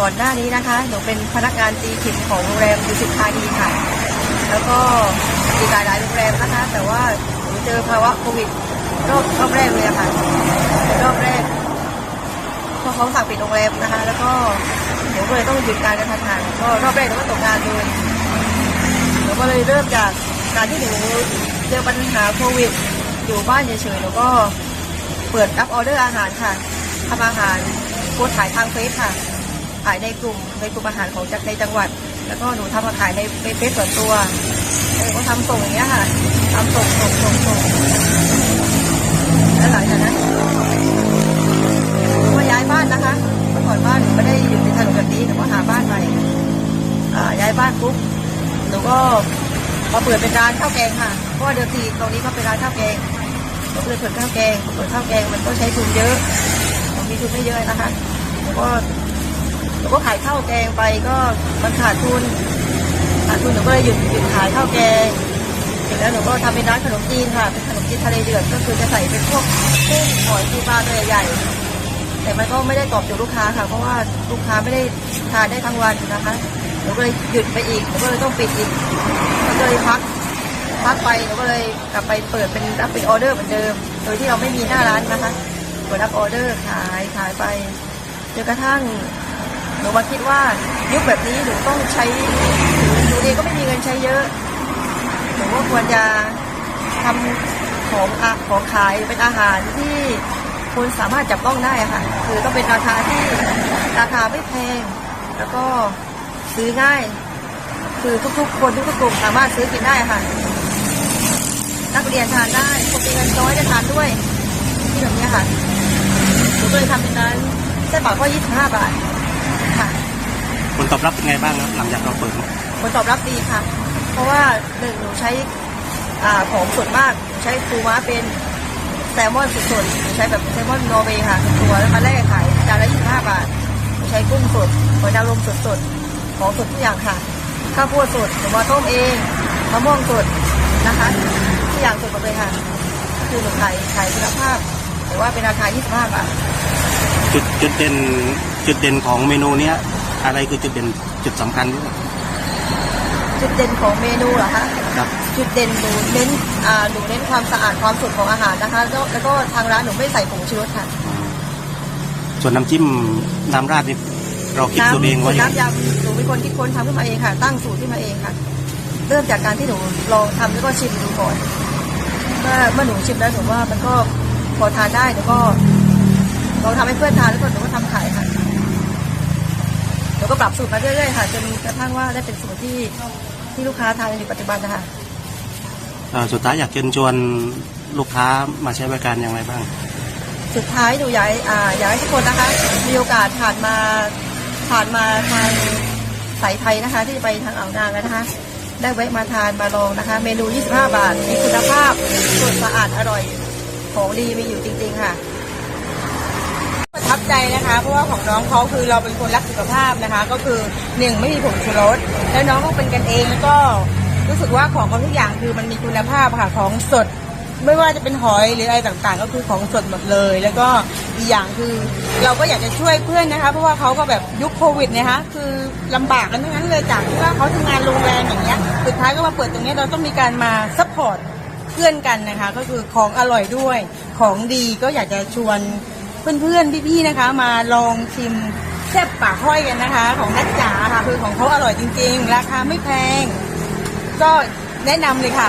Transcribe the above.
ก่อนหน้านี้นะคะ หนูเป็นพนักงานตีขิมของโรงแรมดุสิตธานีค่ะ แล้วก็มีหลายหลายโรงแรมนะคะ แต่ว่าหนูเจอภาวะโควิดรอบรอบแรกเลยค่ะรอบแรกพอเขาสั่งปิดโรงแรมนะคะ แล้วก็หนูก็เลยต้องหยุดการกระทันหันก็รอบแรกหนูก็ตกงานเลยหนูก็เลยเริ่มจากการที่หนูเจอปัญหาโควิด อยู่บ้านเฉยๆหนูก็เปิดรับออเดอร์อาหารค่ะทำอาหารโพสต์ขายทางเฟซค่ะ ขายในกลุ่มในกลุ่มอาหารของจัในจังหวัด แล้วก็หนูทำมาขายในในเฟซส่วนตัวหนูก็ทำส่งอย่างเงี้ยค่ะทำส่งส่งส่งส่งแล้วหลังจากนั้นหนูก็ย้ายบ้านนะคะเมื่อก่อนบ้านหนูไม่ได้อยู่ในถนนแบบนี้หนูก็หาบ้านใหม่ย้ายบ้านปุ๊บหนูก็มาเปิดเป็นร้านข้าวแกงค่ะเพราะว่าเดิมทีตรงนี้ก็เป็นร้านข้าวแกงก็เลยเปิดข้าวแกงเปิดข้าวแกงมันก็ใช้ทุนเยอะมีทุนไม่เยอะนะคะหนูก็ หนูก็ขายข้าวแกงไปก็มันขาดทุนขาดทุนหนูก็เลยหยุดหยุดขายข้าวแกงเสร็จแล้วหนูก็ทำเป็นร้านขนมจีนค่ะเป็นขนมจีนทะเลเดือดก็คือจะใส่เป็นพวกกุ้งหอยปูปลาตัวใหญ่ๆแต่มันก็ไม่ได้ตอบโจทย์ลูกค้าค่ะ เพราะว่าลูกค้าไม่ได้ทานได้ทั้งวันนะคะหนูก็เลยหยุดไปอีกหนูก็เลยต้องปิดอีกหนูก็เลยพักพักไปหนูก็เลยกลับไปเปิดเป็นรับเป็นออเดอร์เหมือนเดิม โดยที่เราไม่มีหน้าร้านนะคะเปิดรับออเดอร์ขายขายไปจนกระทั่ง หนูมาคิดว่ายุคแบบนี้หนูต้องใช้หนูเองก็ไม่มีเงินใช้เยอะหนูก็ควรจะทำของอะของขายเป็นอาหารที่คนสามารถจับต้องได้ค่ะ คือต้องเป็นราคาที่ราคาไม่แพง แล้วก็ซื้อง่าย คือทุกๆ คนทุกๆกลุ่มสามารถซื้อกินได้ค่ะ นักเรียนทานได้คนมีเงินน้อยจะทานด้วยที่แบบนี้ค่ะหนูก็เลยทำเป็นร้านเส้นปากก็25บาทค่ะ ผลตอบรับเป็นไงบ้างครับหลังจากเราเปิดผลตอบรับดีค่ะ เพราะว่าหนึ่งหนูใช้อ่าของสดมากหนูใช้ปูม้าเป็นแซลมอนสดๆหนูใช้แบบแซลมอนนอร์เวย์ค่ะตัวแล้วมาแลกขายจานละ25บาทหนูใช้กุ้งสดหอยนางรมสดๆของสดทุกอย่างค่ะ ข้าวโพดสดหนูมาต้มเองมะม่วงสดนะคะทุกอย่างสดหมดเลยค่ะคือหนูขายขายคุณภาพแต่ว่าเป็นราคา 25 บาท จุดจุดเด่นจุดเด่นของเมนูเนี้ย อะไรคือจุดเด่นจุดสำคัญที่สุดจุดเด่นของเมนูเหรอคะครับ จุดเด่นหนูเน้นอ่าหนูเน้นความสะอาดความสดของอาหารนะคะแล้วแล้วก็ทางร้านหนูไม่ใส่ผงชูรสค่ะส่วนน้ำจิ้มน้ำราดนี่เราคิดสูตรเองน้ำว่าอย่างน้ำยำหนูเป็นคนคิดค้นทำขึ้นมาเองค่ะ ตั้งสูตรขึ้นมาเองค่ะ เริ่มจากการที่หนูลองทำแล้วก็ชิมดูก่อนเมื่อเมื่อหนูชิมแล้วหนูว่ามันก็พอทานได้หนูก็ลองทำให้เพื่อนทานแล้วก็หนูก็ทำขายค่ะ หนูก็ปรับสูตรมาเรื่อยๆค่ะจนกระทั่งว่าได้เป็นสูตรที่ที่ลูกค้าทานกันอยู่ปัจจุบันนะคะเอ่อสุดท้ายอยากเชิญชวนลูกค้ามาใช้บริการอย่างไรบ้าง สุดท้ายหนูอยากให้อ่าอยากให้ทุกคนนะคะ มีโอกาสผ่านมาผ่านมาทางสายไทยนะคะ ที่จะไปทางอ่าวนางกันนะคะ ได้แวะมาทานมาลองนะคะ เมนู 25 บาท มีคุณภาพสดสะอาดอร่อย ของดีมีอยู่จริง ๆ ค่ะประทับ ใจนะคะ เพราะว่าของน้องเขาคือเราเป็นคนรักสุขภาพนะคะ ก็คือหนึ่งไม่มีผงชูรสแล้วน้องก็เป็นกันเองแล้วก็รู้สึกว่าของเขาทุกอย่างคือมันมีคุณภาพค่ะของสด ไม่ว่าจะเป็นหอยหรืออะไรต่างๆ ก็คือของสดหมดเลย แล้วก็อีกอย่างคือเราก็อยากจะช่วยเพื่อนนะคะ เพราะว่าเขาก็แบบยุคโควิดเนะคะคือลำบากกันทั้งนั้นเลยจากที่ว่าเขาทำงานโรงแรมอย่างเงี้ยสุดท้ายก็มาเปิดตรงนี้เราต้องมีการมาซัพพอร์ตเพื่อนกันนะคะ ก็คือของอร่อยด้วยของดีก็อยากจะชวน เพื่อนๆพี่ๆนะคะ มาลองชิมแซ่บปากห้อยกันนะคะ ของนัดจ๋าค่ะคือของเขาอร่อยจริง ๆ ราคาไม่แพง ก็แนะนำเลยค่ะ